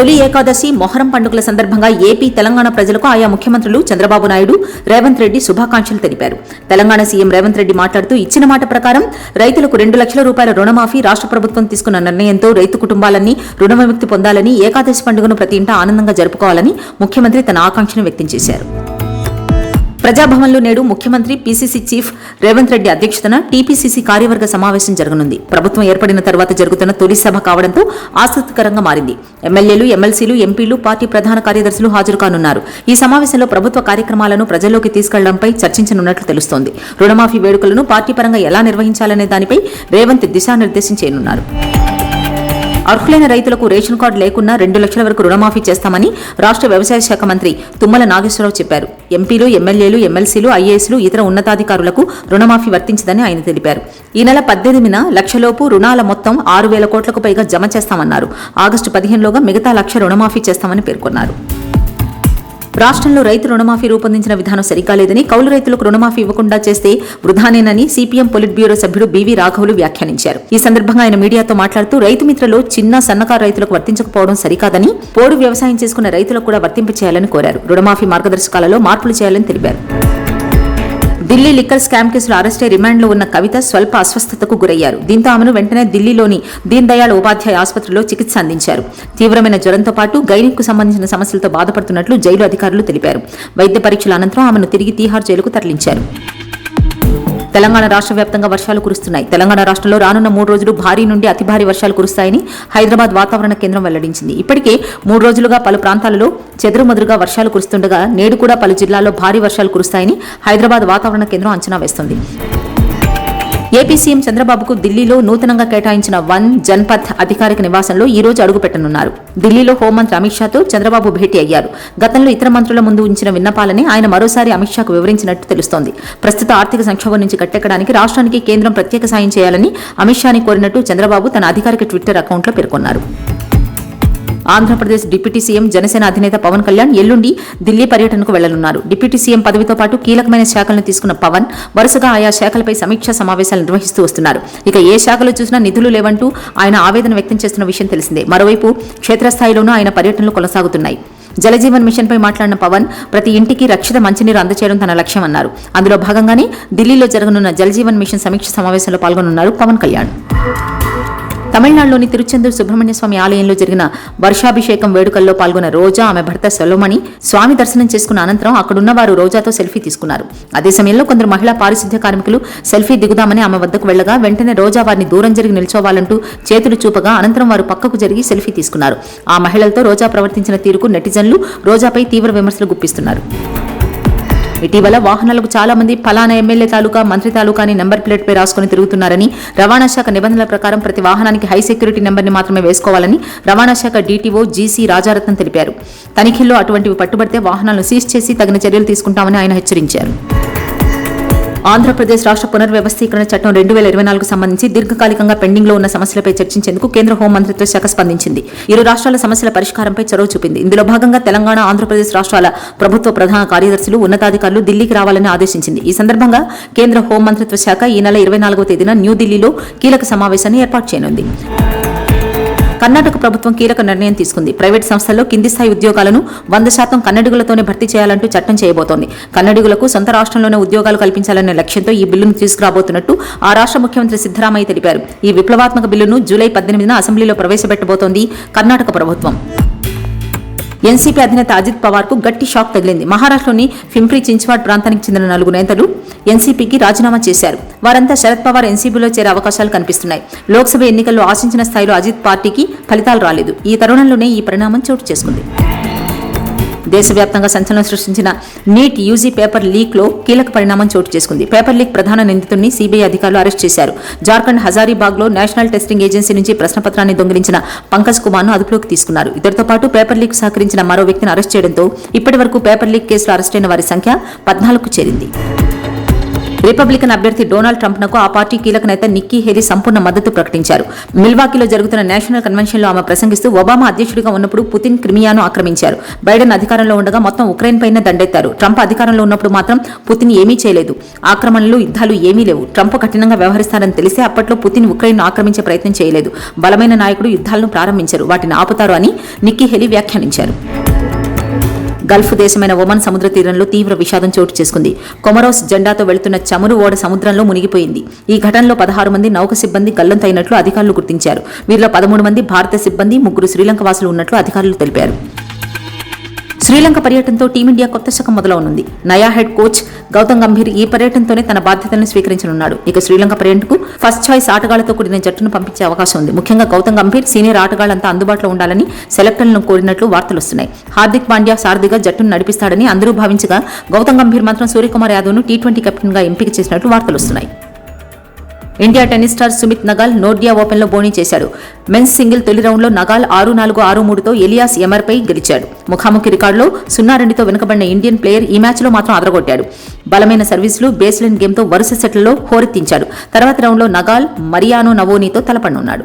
తొలి ఏకాదశి మొహరం పండుగల సందర్భంగా ఏపీ తెలంగాణ ప్రజలకు ఆయా ముఖ్యమంత్రులు చంద్రబాబు నాయుడు రేవంత్ రెడ్డి శుభాకాంక్షలు తెలిపారు. తెలంగాణ సీఎం రేవంత్ రెడ్డి మాట్లాడుతూ ఇచ్చిన మాట ప్రకారం రైతులకు రెండు లక్షల రూపాయల రుణమాఫీ రాష్ట్ర ప్రభుత్వం తీసుకున్న నిర్ణయంతో రైతు కుటుంబాలన్నీ రుణ విముక్తి పొందాలని ఏకాదశి పండుగను ప్రతి ఇంటా ఆనందంగా జరుపుకోవాలని ముఖ్యమంత్రి తన ఆకాంక్షను వ్యక్తం చేశారు. ప్రజాభవన్లో నేడు ముఖ్యమంత్రి పీసీసీ చీఫ్ రేవంత్ రెడ్డి అధ్యక్షతన టీపీసీసీ కార్యవర్గ సమావేశం జరగనుంది. ప్రభుత్వం ఏర్పడిన తర్వాత జరుగుతున్న తొలి సభ కావడంతో ఆసక్తికరంగా మారింది. ఎమ్మెల్యేలు ఎమ్మెల్సీలు ఎంపీలు పార్టీ ప్రధాన కార్యదర్శులు హాజరు కానున్నారు ఈ సమావేశంలో ప్రభుత్వ కార్యక్రమాలను ప్రజల్లోకి తీసుకెళ్ళడంపై చర్చించనున్నట్లు తెలుస్తోంది. రుణమాఫీ వేడుకలను పార్టీ పరంగా ఎలా నిర్వహించాలనే దానిపై రేవంత్ దిశానిర్దేశం చేయనున్నారు. అర్హులైన రైతులకు రేషన్ కార్డు లేకున్నా రెండు లక్షల వరకు రుణమాఫీ చేస్తామని రాష్ట్ర వ్యవసాయ శాఖ మంత్రి తుమ్మల నాగేశ్వరరావు చెప్పారు. ఎంపీలు ఎమ్మెల్యేలు ఎమ్మెల్సీలు ఐఏఎస్లు ఇతర ఉన్నతాధికారులకు రుణమాఫీ వర్తించదని ఆయన తెలిపారు. ఈ నెల పద్దెనిమిదిన లక్షలోపు రుణాల మొత్తం ఆరు వేల కోట్లకు పైగా జమ చేస్తామన్నారు. ఆగస్టు పదిహేనులోగా మిగతా లక్ష రుణమాఫీ చేస్తామని పేర్కొన్నారు. రాష్ట్రంలో రైతు రుణమాఫీ రూపొందించిన విధానం సరికాలేదని కౌలు రైతులకు రుణమాఫీ ఇవ్వకుండా చేస్తే వృధానేనని సిపిఎం పొలిట్ బ్యూరో సభ్యుడు బీవీ రాఘవులు వ్యాఖ్యానించారు. ఈ సందర్భంగా ఆయన మీడియాతో మాట్లాడుతూ రైతు మిత్రలో చిన్న సన్నకారు రైతులకు వర్తించకపోవడం సరికాదని పోడు వ్యవసాయం చేసుకున్న రైతులకు కూడా వర్తింపచేయాలని కోరారు. రుణమాఫీ మార్గదర్శకాలలో మార్పులు చేయాలని తెలిపారు. ఢిల్లీ లిక్కర్ స్కామ్ కేసులో అరెస్టై రిమాండ్లో ఉన్న కవిత స్వల్ప అస్వస్థతకు గురయ్యారు. దీంతో ఆమెను వెంటనే ఢిల్లీలోని దీన్ దయాళ్ ఉపాధ్యాయ ఆసుపత్రిలో చికిత్స అందించారు. తీవ్రమైన జ్వరంతో పాటు గైనిక్కు సంబంధించిన సమస్యలతో బాధపడుతున్నట్లు జైలు అధికారులు తెలిపారు. వైద్య పరీక్షల అనంతరం ఆమెను తిరిగి తీహార్ జైలుకు తరలించారు. తెలంగాణ రాష్ట్ర వ్యాప్తంగా వర్షాలు కురుస్తున్నాయి. తెలంగాణ రాష్ట్రంలో రానున్న మూడు రోజులు భారీ నుండి అతి భారీ వర్షాలు కురుస్తాయని హైదరాబాద్ వాతావరణ కేంద్రం వెల్లడించింది. ఇప్పటికే మూడు రోజులుగా పలు ప్రాంతాలలో చెదురుమదురుగా వర్షాలు కురుస్తుండగా నేడు కూడా పలు జిల్లాల్లో భారీ వర్షాలు కురుస్తాయని హైదరాబాద్ వాతావరణ కేంద్రం అంచనా వేస్తోంది. ఏపీ సీఎం చంద్రబాబుకు ఢిల్లీలో నూతనంగా కేటాయించిన వన్ జన్పథ్ అధికారిక నివాసంలో ఈ రోజు అడుగుపెట్టనున్నారు. ఢిల్లీలో హోంమంత్రి అమిత్ షాతో చంద్రబాబు భేటీ అయ్యారు. గతంలో ఇతర మంత్రుల ముందు ఉంచిన విన్నపాలని ఆయన మరోసారి అమిత్ షాకు వివరించినట్టు తెలుస్తోంది. ప్రస్తుత ఆర్థిక సంక్షోభం నుంచి కట్టెక్కడానికి రాష్ట్రానికి కేంద్రం ప్రత్యేక సాయం చేయాలని అమిత్ షాని కోరినట్టు చంద్రబాబు తన అధికారిక ట్విట్టర్ అకౌంట్లో పేర్కొన్నారు. ఆంధ్రప్రదేశ్ డిప్యూటీ సీఎం జనసేన అధినేత పవన్ కళ్యాణ్ ఎల్లుండి ఢిల్లీ పర్యటనకు వెళ్ళనున్నారు. డిప్యూటీ సీఎం పదవితో పాటు కీలకమైన శాఖలను తీసుకున్న పవన్ వరుసగా ఆయా శాఖలపై సమీక్షా సమావేశాలు నిర్వహిస్తూ వస్తున్నారు. ఇక ఏ శాఖలో చూసినా నిధులు లేవంటూ ఆయన ఆవేదన వ్యక్తం చేస్తున్న విషయం తెలిసిందే. మరోవైపు క్షేత్రస్థాయిలోనూ ఆయన పర్యటనలు కొనసాగుతున్నాయి. జలజీవన్ మిషన్పై మాట్లాడిన పవన్ ప్రతి ఇంటికి రక్షిత మంచినీరు అందచేయడం తన లక్ష్యం అన్నారు. అందులో భాగంగానే ఢిల్లీలో జరగనున్న జలజీవన్ మిషన్ సమీక్ష సమావేశంలో పాల్గొనున్నారు పవన్ కళ్యాణ్. తమిళనాడులోని తిరుచెందూరు సుబ్రహ్మణ్య స్వామి ఆలయంలో జరిగిన వర్షాభిషేకం వేడుకల్లో పాల్గొన్న రోజా ఆమె భర్త సెలవుమణి స్వామి దర్శనం చేసుకున్న అనంతరం అక్కడున్న వారు రోజాతో సెల్ఫీ తీసుకున్నారు. అదే సమయంలో కొందరు మహిళా పారిశుద్ధ్య కార్మికులు సెల్ఫీ దిగుదామని ఆమె వద్దకు వెళ్ళగా వెంటనే రోజా వారిని దూరం జరిగి నిల్చోవాలంటూ చేతులు చూపగా అనంతరం వారు పక్కకు జరిగి సెల్ఫీ తీసుకున్నారు. ఆ మహిళలతో రోజా ప్రవర్తించిన తీరుకు నెటిజన్లు రోజాపై తీవ్ర విమర్శలు గుప్పిస్తున్నారు. ఇటీవల వాహనాలకు చాలా మంది ఫలానా ఎమ్మెల్యే తాలూకా మంత్రి తాలూకా అని నెంబర్ ప్లేట్ పై రాసుకుని తిరుగుతున్నారని రవాణా శాఖ నిబంధనల ప్రకారం ప్రతి వాహనానికి హై సెక్యూరిటీ నెంబర్ని మాత్రమే వేసుకోవాలని రవాణా శాఖ డీటీఓ జీసీ రాజారత్నం తెలిపారు. తనిఖీల్లో అటువంటివి పట్టుబడితే వాహనాలను సీజ్ చేసి తగిన చర్యలు తీసుకుంటామని ఆయన హెచ్చరించారు. ఆంధ్రప్రదేశ్ రాష్ట్ర పునర్వ్యవస్థీకరణ చట్టం రెండు వేల ఇరవై నాలుగు సంబంధించి దీర్ఘకాలికంగా పెండింగ్లో ఉన్న సమస్యలపై చర్చించేందుకు కేంద్ర హోంమంత్రిత్వ శాఖ స్పందించింది. ఇరు రాష్ట్రాల సమస్యల పరిష్కారంపై చొరవ చూపింది. ఇందులో భాగంగా తెలంగాణ ఆంధ్రప్రదేశ్ రాష్ట్రాల ప్రభుత్వ ప్రధాన కార్యదర్శులు ఉన్నతాధికారులు ఢిల్లీకి రావాలని ఆదేశించింది. ఈ సందర్భంగా కేంద్ర హోంమంత్రిత్వ శాఖ ఈ నెల ఇరవై నాలుగవ తేదీన న్యూఢిల్లీలో కీలక సమావేశాన్ని ఏర్పాటు చేయనుంది. కర్ణాటక ప్రభుత్వం కీలక నిర్ణయం తీసుకుంది. ప్రైవేట్ సంస్థల్లో కింది స్థాయి ఉద్యోగాలను వంద శాతం కన్నడిగులతోనే భర్తీ చేయాలంటూ చట్టం చేయబోతోంది. కన్నడిగులకు సొంత రాష్ట్రంలోనే ఉద్యోగాలు కల్పించాలనే లక్ష్యంతో ఈ బిల్లును తీసుకురాబోతున్నట్టు ఆ రాష్ట్ర ముఖ్యమంత్రి సిద్దరామయ్య తెలిపారు. ఈ విప్లవాత్మక బిల్లును జూలై పద్దెనిమిదిన అసెంబ్లీలో ప్రవేశపెట్టబోతోంది కర్ణాటక ప్రభుత్వం. ఎన్సీపీ అధినేత అజిత్ పవార్కు గట్టి షాక్ తగిలింది. మహారాష్ట్రలోని ఫింప్రీ చించ్వాడ్ ప్రాంతానికి చెందిన నలుగురు నేతలు ఎన్సీపీకి రాజీనామా చేశారు. వారంతా శరద్ పవార్ ఎన్సీపీలో చేరే అవకాశాలు కనిపిస్తున్నాయి. లోక్సభ ఎన్నికల్లో ఆశించిన స్థాయిలో అజిత్ పార్టీకి ఫలితాలు రాలేదు. ఈ తరుణంలోనే ఈ పరిణామం చోటు చేసుకుంది. దేశవ్యాప్తంగా సంచలనం సృష్టించిన నీట్ యూజీ పేపర్ లీక్లో కీలక పరిణామం చోటు చేసుకుంది. పేపర్ లీక్ ప్రధాన నిందితుడిని సీబీఐ అధికారులు అరెస్ట్ చేశారు. జార్ఖండ్ హజారీబాగ్లో నేషనల్ టెస్టింగ్ ఏజెన్సీ నుంచి ప్రశ్నపత్రాన్ని దొంగిలించిన పంకజ్ కుమార్ను అదుపులోకి తీసుకున్నారు. ఇద్దరితో పాటు పేపర్ లీక్ సహకరించిన మరో వ్యక్తిని అరెస్ట్ చేయడంతో ఇప్పటి వరకు పేపర్ లీక్ కేసులో అరెస్టైన వారి సంఖ్య పద్నాలుగు చేరింది. రిపబ్లికన్ అభ్యర్థి డొనాల్డ్ ట్రంప్ నకు ఆ పార్టీ కీలక నేత నిక్కీ హెలీ సంపూర్ణ మద్దతు ప్రకటించారు. మిల్వాకీలో జరుగుతున్న నేషనల్ కన్వెన్షన్లో ఆమె ప్రసంగిస్తూ ఒబామా అధ్యక్షుడిగా ఉన్నప్పుడు పుతిన్ క్రిమియాను ఆక్రమించారు. బైడెన్ అధికారంలో ఉండగా మొత్తం ఉక్రెయిన్ పైన దండెత్తారు. ట్రంప్ అధికారంలో ఉన్నప్పుడు మాత్రం పుతిన్ ఏమీ చేయలేదు. ఆక్రమణలు యుద్ధాలు ఏమీ లేవు. ట్రంప్ కఠినంగా వ్యవహరిస్తారని తెలిసే అప్పట్లో పుతిన్ ఉక్రెయిన్ ఆక్రమించే ప్రయత్నం చేయలేదు. బలమైన నాయకుడు యుద్ధాలను ప్రారంభించారు. వాటిని ఆపుతారు అని నిక్కీ హెలీ వ్యాఖ్యానించారు. గల్ఫ్ దేశమైన ఒమన్ సముద్ర తీరంలో తీవ్ర విషాదం చోటు చేసుకుంది. కొమరోస్ జెండాతో వెళుతున్న చమురు ఓడ సముద్రంలో మునిగిపోయింది. ఈ ఘటనలో పదహారు మంది నౌక సిబ్బంది గల్లంతైనట్లు అధికారులు గుర్తించారు. వీరిలో పదమూడు మంది భారత సిబ్బంది ముగ్గురు శ్రీలంక వాసులు ఉన్నట్లు అధికారులు తెలిపారు. శ్రీలంక పర్యటనతో టీమిండియా కొత్త శకం మొదలవనుంది. నయా హెడ్ కోచ్ గౌతమ్ గంభీర్ ఈ పర్యటనతోనే తన బాధ్యతలను స్వీకరించనున్నాడు. ఇక శ్రీలంక పర్యటనకు ఫస్ట్ చాయిస్ ఆటగాళ్ళతో కూడిన జట్టును పంపించే అవకాశం ఉంది. ముఖ్యంగా గౌతమ్ గంభీర్ సీనియర్ ఆటగాళ్ళంతా అందుబాటులో ఉండాలని సెలెక్టర్లను కోరినట్లు వార్తలు వస్తున్నాయి. హార్దిక్ పాండ్యా సారథిగా జట్టును నడిపిస్తాడని అందరూ భావించగా గౌతమ్ గంభీర్ మాత్రం సూర్యకుమార్ యాదవ్ను టీ ట్వంటీ కెప్టెన్గా ఎంపిక చేసినట్లు వార్తలు వస్తున్నాయి. India tennis star Sumit Nagal Nordea ఓపెన్లో బోణి చేశాడు. మెన్స్ సింగిల్ తొలి రౌండ్లో నగాల్ ఆరు నాలుగు ఆరు మూడుతో ఎలియాస్ ఎమర్పై గెలిచాడు. ముఖాముఖి రికార్డులో సున్నా రెండుతో వెనుకబడిన ఇండియన్ ప్లేయర్ ఈ మ్యాచ్లో మాత్రం అదరగొట్టాడు. బలమైన సర్వీసులు బేస్లైన్ గేమ్తో వరుస సెట్లలో హోరెత్తించాడు. తర్వాత రౌండ్లో నగాల్ మరియానో నవోనీతో తలపడనున్నాడు.